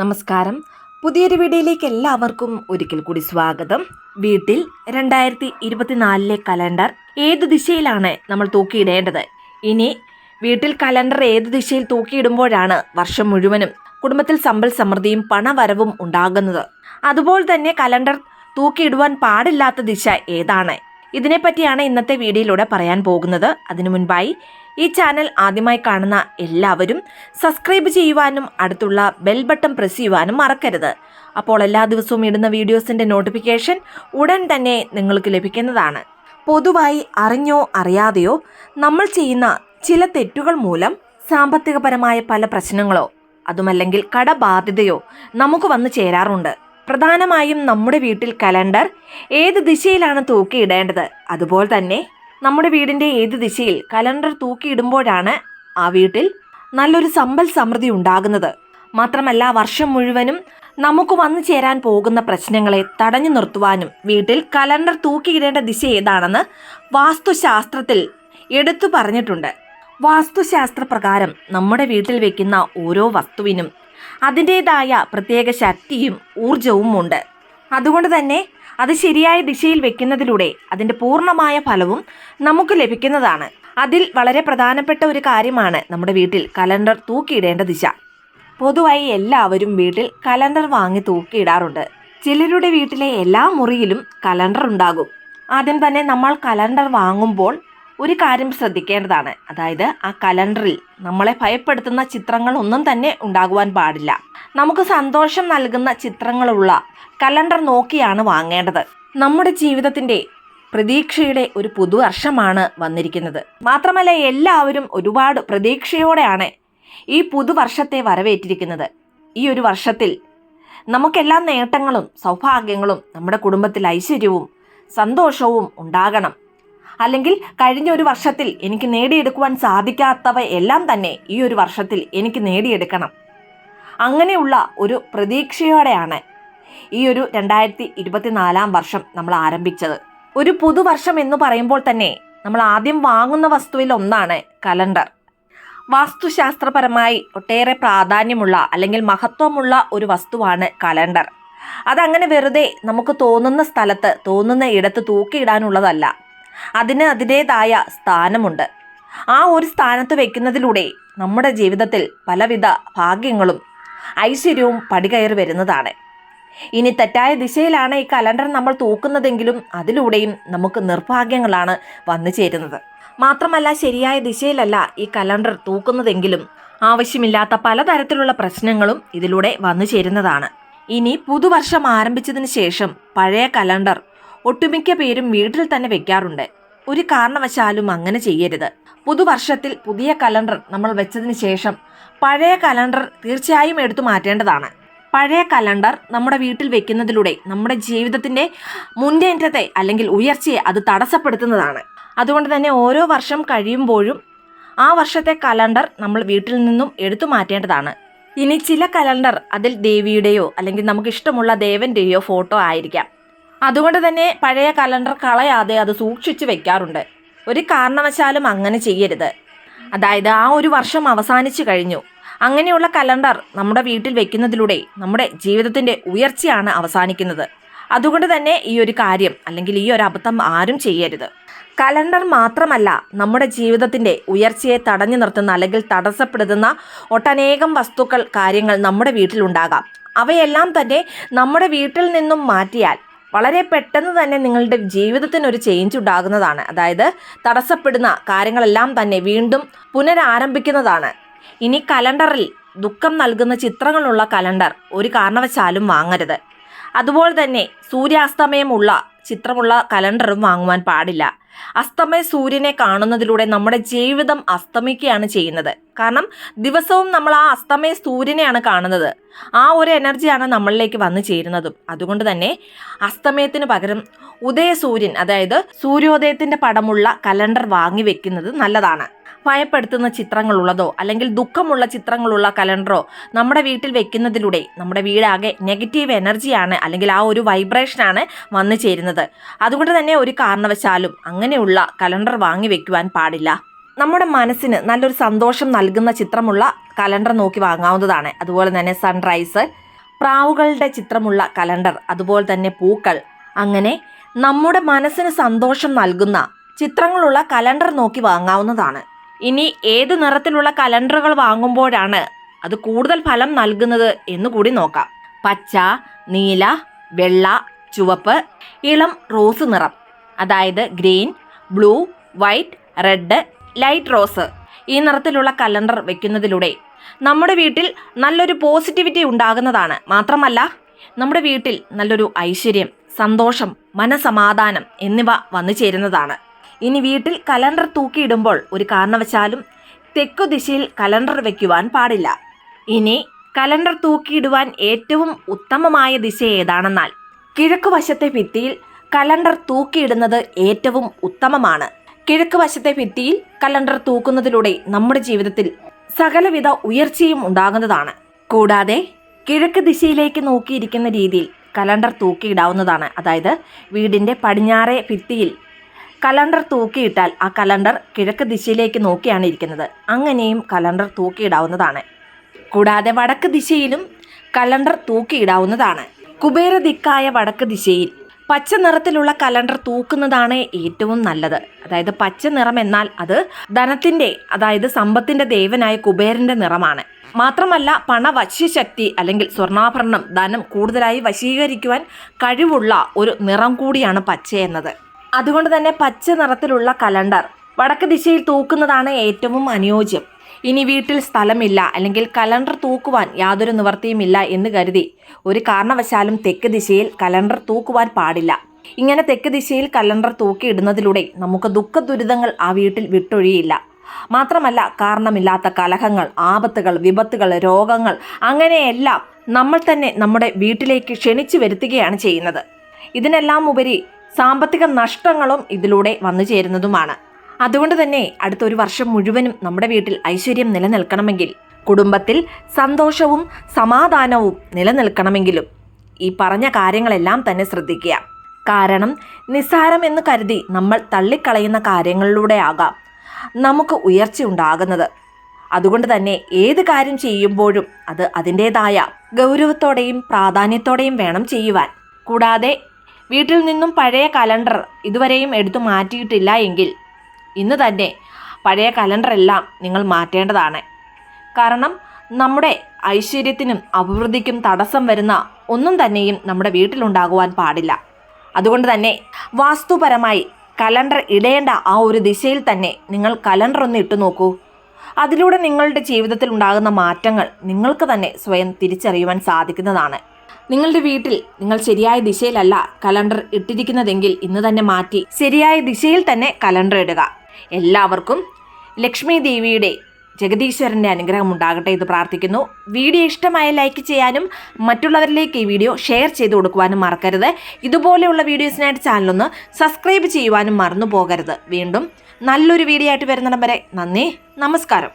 നമസ്കാരം. പുതിയൊരു വീഡിയോയിലേക്ക് എല്ലാവർക്കും ഒരിക്കൽ കൂടി സ്വാഗതം. വീട്ടിൽ രണ്ടായിരത്തി ഇരുപത്തിനാലിലെ കലണ്ടർ ഏത് ദിശയിലാണ് നമ്മൾ തൂക്കിയിടേണ്ടത്? ഇനി വീട്ടിൽ കലണ്ടർ ഏത് ദിശയിൽ തൂക്കിയിടുമ്പോഴാണ് വർഷം മുഴുവനും കുടുംബത്തിൽ സമ്പൽ സമൃദ്ധിയും പണവരവും ഉണ്ടാകുന്നത്? അതുപോലെ തന്നെ കലണ്ടർ തൂക്കിയിടുവാൻ പാടില്ലാത്ത ദിശ ഏതാണ്? ഇതിനെപ്പറ്റിയാണ് ഇന്നത്തെ വീഡിയോയിലൂടെ പറയാൻ പോകുന്നത്. അതിനു മുൻപായി ഈ ചാനൽ ആദ്യമായി കാണുന്ന എല്ലാവരും സബ്സ്ക്രൈബ് ചെയ്യുവാനും അടുത്തുള്ള ബെൽ ബട്ടൺ പ്രസ് ചെയ്യുവാനും മറക്കരുത്. അപ്പോൾ എല്ലാ ദിവസവും ഇടുന്ന വീഡിയോസിന്റെ നോട്ടിഫിക്കേഷൻ ഉടൻ തന്നെ നിങ്ങൾക്ക് ലഭിക്കുന്നതാണ്. പൊതുവായി അറിഞ്ഞോ അറിയാതെയോ നമ്മൾ ചെയ്യുന്ന ചില തെറ്റുകൾ മൂലം സാമ്പത്തികപരമായ പല പ്രശ്നങ്ങളോ അതുമല്ലെങ്കിൽ കടബാധ്യതയോ നമുക്ക് വന്നു ചേരാറുണ്ട്. പ്രധാനമായും നമ്മുടെ വീട്ടിൽ കലണ്ടർ ഏത് ദിശയിലാണ് തൂക്കിയിടേണ്ടത്? അതുപോലെ തന്നെ നമ്മുടെ വീടിന്റെ ഏത് ദിശയിൽ കലണ്ടർ തൂക്കിയിടുമ്പോഴാണ് ആ വീട്ടിൽ നല്ലൊരു സമ്പൽ സമൃദ്ധി ഉണ്ടാകുന്നത്. മാത്രമല്ല വർഷം മുഴുവനും നമുക്ക് വന്നു ചേരാൻ പോകുന്ന പ്രശ്നങ്ങളെ തടഞ്ഞു നിർത്തുവാനും വീട്ടിൽ കലണ്ടർ തൂക്കിയിടേണ്ട ദിശ ഏതാണെന്ന് വാസ്തുശാസ്ത്രത്തിൽ എടുത്തു പറഞ്ഞിട്ടുണ്ട്. വാസ്തുശാസ്ത്ര പ്രകാരം നമ്മുടെ വീട്ടിൽ വെക്കുന്ന ഓരോ വസ്തുവിനും അതിന്റേതായ പ്രത്യേക ശക്തിയും ഊർജവും ഉണ്ട് അതുകൊണ്ട് തന്നെ അത് ശരിയായ ദിശയിൽ വെക്കുന്നതിലൂടെ അതിന്റെ പൂർണമായ ഫലവും നമുക്ക് ലഭിക്കുന്നതാണ്. അതിൽ വളരെ പ്രധാനപ്പെട്ട ഒരു കാര്യമാണ് നമ്മുടെ വീട്ടിൽ കലണ്ടർ തൂക്കിയിടേണ്ട ദിശ. പൊതുവായി എല്ലാവരും വീട്ടിൽ കലണ്ടർ വാങ്ങി തൂക്കിയിടാറുണ്ട്. ചിലരുടെ വീട്ടിലെ എല്ലാ മുറിയിലും കലണ്ടർ ഉണ്ടാകും. ആദ്യം തന്നെ നമ്മൾ കലണ്ടർ വാങ്ങുമ്പോൾ ഒരു കാര്യം ശ്രദ്ധിക്കേണ്ടതാണ്. അതായത് ആ കലണ്ടറിൽ നമ്മളെ ഭയപ്പെടുത്തുന്ന ചിത്രങ്ങൾ ഒന്നും തന്നെ ഉണ്ടാകുവാൻ പാടില്ല. നമുക്ക് സന്തോഷം നൽകുന്ന ചിത്രങ്ങളുള്ള കലണ്ടർ നോക്കിയാണ് വാങ്ങേണ്ടത്. നമ്മുടെ ജീവിതത്തിന്റെ പ്രതീക്ഷയുടെ ഒരു പുതുവർഷമാണ് വന്നിരിക്കുന്നത്. മാത്രമല്ല എല്ലാവരും ഒരുപാട് പ്രതീക്ഷയോടെയാണ് ഈ പുതുവർഷത്തെ വരവേറ്റിരിക്കുന്നത്. ഈ ഒരു വർഷത്തിൽ നമുക്കെല്ലാ നേട്ടങ്ങളും സൗഭാഗ്യങ്ങളും നമ്മുടെ കുടുംബത്തിൽ ഐശ്വര്യവും സന്തോഷവും ഉണ്ടാകണം. അല്ലെങ്കിൽ കഴിഞ്ഞ ഒരു വർഷത്തിൽ എനിക്ക് നേടിയെടുക്കുവാൻ സാധിക്കാത്തവ എല്ലാം തന്നെ ഈ ഒരു വർഷത്തിൽ എനിക്ക് നേടിയെടുക്കണം. അങ്ങനെയുള്ള ഒരു പ്രതീക്ഷയോടെയാണ് ഈ ഒരു രണ്ടായിരത്തി ഇരുപത്തിനാലാം വർഷം നമ്മൾ ആരംഭിച്ചത്. ഒരു പുതുവർഷം എന്ന് പറയുമ്പോൾ തന്നെ നമ്മൾ ആദ്യം വാങ്ങുന്ന വസ്തുവിൽ ഒന്നാണ് കലണ്ടർ. വാസ്തുശാസ്ത്രപരമായി ഒട്ടേറെ പ്രാധാന്യമുള്ള അല്ലെങ്കിൽ മഹത്വമുള്ള ഒരു വസ്തുവാണ് കലണ്ടർ. അതങ്ങനെ വെറുതെ നമുക്ക് തോന്നുന്ന സ്ഥലത്ത് തോന്നുന്ന ഇടത്ത് തൂക്കിയിടാനുള്ളതല്ല. അതിന് അതിന്റേതായ സ്ഥാനമുണ്ട്. ആ ഒരു സ്ഥാനത്ത് വെക്കുന്നതിലൂടെ നമ്മുടെ ജീവിതത്തിൽ പലവിധ ഭാഗ്യങ്ങളും ഐശ്വര്യവും പടികയറി വരുന്നതാണ്. ഇനി തെറ്റായ ദിശയിലാണ് ഈ കലണ്ടർ നമ്മൾ തൂക്കുന്നതെങ്കിലും അതിലൂടെയും നമുക്ക് നിർഭാഗ്യങ്ങളാണ് വന്നു ചേരുന്നത്. മാത്രമല്ല ശരിയായ ദിശയിലല്ല ഈ കലണ്ടർ തൂക്കുന്നതെങ്കിലും ആവശ്യമില്ലാത്ത പലതരത്തിലുള്ള പ്രശ്നങ്ങളും ഇതിലൂടെ വന്നു ചേരുന്നതാണ്. ഇനി പുതുവർഷം ആരംഭിച്ചതിന് ശേഷം പഴയ കലണ്ടർ ഒട്ടുമിക്ക പേരും വീട്ടിൽ തന്നെ വെക്കാറുണ്ട്. ഒരു കാരണവശാലും അങ്ങനെ ചെയ്യരുത്. പുതുവർഷത്തിൽ പുതിയ കലണ്ടർ നമ്മൾ വെച്ചതിന് ശേഷം പഴയ കലണ്ടർ തീർച്ചയായും എടുത്തു മാറ്റേണ്ടതാണ്. പഴയ കലണ്ടർ നമ്മുടെ വീട്ടിൽ വെക്കുന്നതിലൂടെ നമ്മുടെ ജീവിതത്തിന്റെ മുന്നേറ്റത്തെ അല്ലെങ്കിൽ ഉയർച്ചയെ അത് തടസ്സപ്പെടുത്തുന്നതാണ്. അതുകൊണ്ട് തന്നെ ഓരോ വർഷം കഴിയുമ്പോഴും ആ വർഷത്തെ കലണ്ടർ നമ്മൾ വീട്ടിൽ നിന്നും എടുത്തു മാറ്റേണ്ടതാണ്. ഇനി ചില കലണ്ടർ അതിൽ ദേവിയുടെയോ അല്ലെങ്കിൽ നമുക്ക് ഇഷ്ടമുള്ള ദേവന്റെയോ ഫോട്ടോ ആയിരിക്കാം. അതുകൊണ്ട് തന്നെ പഴയ കലണ്ടർ കളയാതെ അത് സൂക്ഷിച്ചു വെക്കാറുണ്ട്. ഒരു കാരണവശാലും അങ്ങനെ ചെയ്യരുത്. അതായത് ആ ഒരു വർഷം അവസാനിച്ചു കഴിഞ്ഞു. അങ്ങനെയുള്ള കലണ്ടർ നമ്മുടെ വീട്ടിൽ വെക്കുന്നതിലൂടെ നമ്മുടെ ജീവിതത്തിന്റെ ഉയർച്ചയാണ് അവസാനിക്കുന്നത്. അതുകൊണ്ട് തന്നെ ഈ ഒരു കാര്യം അല്ലെങ്കിൽ ഈ ഒരു അബദ്ധം ആരും ചെയ്യരുത്. കലണ്ടർ മാത്രമല്ല നമ്മുടെ ജീവിതത്തിന്റെ ഉയർച്ചയെ തടഞ്ഞു നിർത്തുന്ന അല്ലെങ്കിൽ തടസ്സപ്പെടുത്തുന്ന ഒട്ടനേകം വസ്തുക്കൾ കാര്യങ്ങൾ നമ്മുടെ വീട്ടിലുണ്ടാകാം അവയെല്ലാം തന്നെ നമ്മുടെ വീട്ടിൽ നിന്നും മാറ്റിയാൽ വളരെ പെട്ടെന്ന് തന്നെ നിങ്ങളുടെ ജീവിതത്തിന് ഒരു ചേഞ്ച് ഉണ്ടാകുന്നതാണ്. അതായത് തടസ്സപ്പെടുന്ന കാര്യങ്ങളെല്ലാം തന്നെ വീണ്ടും പുനരാരംഭിക്കുന്നതാണ്. ഇനി കലണ്ടറിൽ ദുഃഖം നൽകുന്ന ചിത്രങ്ങളുള്ള കലണ്ടർ ഒരു കാരണവശാലും വാങ്ങരുത്. അതുപോലെ തന്നെ സൂര്യാസ്തമയമുള്ള ചിത്രമുള്ള കലണ്ടറും വാങ്ങുവാൻ പാടില്ല. അസ്തമയ സൂര്യനെ കാണുന്നതിലൂടെ നമ്മുടെ ജീവിതം അസ്തമിക്കുകയാണ് ചെയ്യുന്നത്. കാരണം ദിവസവും നമ്മൾ ആ അസ്തമയ സൂര്യനെയാണ് കാണുന്നത്. ആ ഒരു എനർജിയാണ് നമ്മളിലേക്ക് വന്നു ചേരുന്നതും. അതുകൊണ്ട് തന്നെ അസ്തമയത്തിന് പകരം ഉദയസൂര്യൻ അതായത് സൂര്യോദയത്തിന്റെ പടമുള്ള കലണ്ടർ വാങ്ങി വെക്കുന്നത് നല്ലതാണ്. ഭയപ്പെടുത്തുന്ന ചിത്രങ്ങളുള്ളതോ അല്ലെങ്കിൽ ദുഃഖമുള്ള ചിത്രങ്ങളുള്ള കലണ്ടറോ നമ്മുടെ വീട്ടിൽ വെക്കുന്നതിലൂടെ നമ്മുടെ വീടാകെ നെഗറ്റീവ് എനർജിയാണ് അല്ലെങ്കിൽ ആ ഒരു വൈബ്രേഷനാണ് വന്നു ചേരുന്നത്. അതുകൊണ്ട് തന്നെ ഒരു കാരണവശാലും അങ്ങനെയുള്ള കലണ്ടർ വാങ്ങി വെക്കുവാൻ പാടില്ല. നമ്മുടെ മനസ്സിന് നല്ലൊരു സന്തോഷം നൽകുന്ന ചിത്രമുള്ള കലണ്ടർ നോക്കി വാങ്ങാവുന്നതാണ്. അതുപോലെ തന്നെ സൺറൈസ് പ്രാവുകളുടെ ചിത്രമുള്ള കലണ്ടർ അതുപോലെ തന്നെ പൂക്കൾ. അങ്ങനെ നമ്മുടെ മനസ്സിന് സന്തോഷം നൽകുന്ന ചിത്രങ്ങളുള്ള കലണ്ടർ നോക്കി വാങ്ങാവുന്നതാണ്. ഇനി ഏത് നിറത്തിലുള്ള കലണ്ടറുകൾ വാങ്ങുമ്പോഴാണ് അത് കൂടുതൽ ഫലം നൽകുന്നത് എന്ന് കൂടി നോക്കാം. പച്ച നീല വെള്ള ചുവപ്പ് ഇളം റോസ് നിറം. അതായത് green blue white red light rose. ഈ നിറത്തിലുള്ള കലണ്ടർ വെക്കുന്നതിലൂടെ നമ്മുടെ വീട്ടിൽ നല്ലൊരു പോസിറ്റിവിറ്റി ഉണ്ടാകുന്നതാണ്. മാത്രമല്ല നമ്മുടെ വീട്ടിൽ നല്ലൊരു ഐശ്വര്യം സന്തോഷം മനസമാധാനം എന്നിവ വന്നു ചേരുന്നതാണ്. ഇനി വീട്ടിൽ കലണ്ടർ തൂക്കിയിടുമ്പോൾ ഒരു കാരണവശാലും തെക്കു ദിശയിൽ കലണ്ടർ വയ്ക്കുവാൻ പാടില്ല. ഇനി കലണ്ടർ തൂക്കിയിടുവാൻ ഏറ്റവും ഉത്തമമായ ദിശ ഏതാണെന്നാൽ കിഴക്ക് വശത്തെ ഭിത്തിയിൽ കലണ്ടർ തൂക്കിയിടുന്നത് ഏറ്റവും ഉത്തമമാണ്. കിഴക്ക് വശത്തെ ഭിത്തിയിൽ കലണ്ടർ തൂക്കുന്നതിലൂടെ നമ്മുടെ ജീവിതത്തിൽ സകലവിധ ഉയർച്ചയും ഉണ്ടാകുന്നതാണ്. കൂടാതെ കിഴക്ക് ദിശയിലേക്ക് നോക്കിയിരിക്കുന്ന രീതിയിൽ കലണ്ടർ തൂക്കിയിടാവുന്നതാണ്. അതായത് വീടിന്റെ പടിഞ്ഞാറേ ഭിത്തിയിൽ കലണ്ടർ തൂക്കിയിട്ടാൽ ആ കലണ്ടർ കിഴക്ക് ദിശയിലേക്ക് നോക്കിയാണ് ഇരിക്കുന്നത്. അങ്ങനെയും കലണ്ടർ തൂക്കിയിടാവുന്നതാണ്. കൂടാതെ വടക്ക് ദിശയിലും കലണ്ടർ തൂക്കിയിടാവുന്നതാണ്. കുബേര ദിക്കായ വടക്ക് ദിശയിൽ പച്ച നിറത്തിലുള്ള കലണ്ടർ തൂക്കുന്നതാണ് ഏറ്റവും നല്ലത്. അതായത് പച്ച നിറം എന്നാൽ അത് ധനത്തിന്റെ അതായത് സമ്പത്തിന്റെ ദേവനായ കുബേരന്റെ നിറമാണ്. മാത്രമല്ല പണവശ്യശക്തി അല്ലെങ്കിൽ സ്വർണാഭരണം ധനം കൂടുതലായി വശീകരിക്കുവാൻ കഴിവുള്ള ഒരു നിറം കൂടിയാണ് പച്ച എന്നത്. അതുകൊണ്ട് തന്നെ പച്ച നിറത്തിലുള്ള കലണ്ടർ. വടക്ക് ദിശയിൽ തൂക്കുന്നതാണ് ഏറ്റവും അനുയോജ്യം. ഇനി വീട്ടിൽ സ്ഥലമില്ല. അല്ലെങ്കിൽ കലണ്ടർ തൂക്കുവാൻ യാതൊരു നിവർത്തിയുമില്ല എന്ന് കരുതി. ഒരു കാരണവശാലും തെക്ക് ദിശയിൽ കലണ്ടർ തൂക്കുവാൻ പാടില്ല. ഇങ്ങനെ തെക്ക് ദിശയിൽ കലണ്ടർ തൂക്കിയിടുന്നതിലൂടെ നമുക്ക് ദുഃഖ ദുരിതങ്ങൾ ആ വീട്ടിൽ വിട്ടൊഴിയില്ല. മാത്രമല്ല കാരണമില്ലാത്ത കലഹങ്ങൾ ആപത്തുകൾ വിപത്തുകൾ രോഗങ്ങൾ അങ്ങനെയെല്ലാം നമ്മൾ തന്നെ നമ്മുടെ വീട്ടിലേക്ക് ക്ഷണിച്ചു വരുത്തുകയാണ് ചെയ്യുന്നത്. ഇതിനെല്ലാം ഉപരി സാമ്പത്തിക നഷ്ടങ്ങളും ഇതിലൂടെ വന്നു ചേരുന്നതുമാണ്. അതുകൊണ്ട് തന്നെ അടുത്ത ഒരു വർഷം മുഴുവനും നമ്മുടെ വീട്ടിൽ ഐശ്വര്യം നിലനിൽക്കണമെങ്കിൽ കുടുംബത്തിൽ സന്തോഷവും സമാധാനവും നിലനിൽക്കണമെങ്കിലും ഈ പറഞ്ഞ കാര്യങ്ങളെല്ലാം തന്നെ ശ്രദ്ധിക്കുക. കാരണം നിസ്സാരം എന്ന് കരുതി നമ്മൾ തള്ളിക്കളയുന്ന കാര്യങ്ങളിലൂടെ ആകാം നമുക്ക് ഉയർച്ച ഉണ്ടാകുന്നത്. അതുകൊണ്ട് തന്നെ ഏത് കാര്യം ചെയ്യുമ്പോഴും അത് അതിന്റെതായ ഗൗരവത്തോടെയും പ്രാധാന്യത്തോടെയും വേണം ചെയ്യുവാൻ. കൂടാതെ വീട്ടിൽ നിന്നും പഴയ കലണ്ടർ ഇതുവരെയും എടുത്തു മാറ്റിയിട്ടില്ല എങ്കിൽ ഇന്ന് തന്നെ പഴയ കലണ്ടറെല്ലാം നിങ്ങൾ മാറ്റേണ്ടതാണ്. കാരണം നമ്മുടെ ഐശ്വര്യത്തിനും അഭിവൃദ്ധിക്കും തടസ്സം വരുന്ന ഒന്നും തന്നെയും നമ്മുടെ വീട്ടിലുണ്ടാകുവാൻ പാടില്ല. അതുകൊണ്ട് തന്നെ വാസ്തുപരമായി കലണ്ടർ ഇടേണ്ട ആ ഒരു ദിശയിൽ തന്നെ നിങ്ങൾ കലണ്ടർ ഒന്ന് ഇട്ടു നോക്കൂ. അതിലൂടെ നിങ്ങളുടെ ജീവിതത്തിൽ ഉണ്ടാകുന്ന മാറ്റങ്ങൾ നിങ്ങൾക്ക് തന്നെ സ്വയം തിരിച്ചറിയുവാൻ സാധിക്കുന്നതാണ്. നിങ്ങളുടെ വീട്ടിൽ നിങ്ങൾ ശരിയായ ദിശയിലല്ല കലണ്ടർ ഇട്ടിരിക്കുന്നതെങ്കിൽ ഇന്ന് തന്നെ മാറ്റി ശരിയായ ദിശയിൽ തന്നെ കലണ്ടർ ഇടുക. എല്ലാവർക്കും ലക്ഷ്മി ദേവിയുടെ ജഗദീശ്വരന്റെ അനുഗ്രഹം ഉണ്ടാകട്ടെ എന്ന് പ്രാർത്ഥിക്കുന്നു. വീഡിയോ ഇഷ്ടമായ ലൈക്ക് ചെയ്യാനും മറ്റുള്ളവരിലേക്ക് ഈ വീഡിയോ ഷെയർ ചെയ്ത് കൊടുക്കുവാനും മറക്കരുത്. ഇതുപോലെയുള്ള വീഡിയോസിനായിട്ട് ചാനലൊന്ന് സബ്സ്ക്രൈബ് ചെയ്യുവാനും മറന്നു പോകരുത് വീണ്ടും നല്ലൊരു വീഡിയോ ആയിട്ട് വരുന്നിടം വരെ നന്ദി നമസ്കാരം.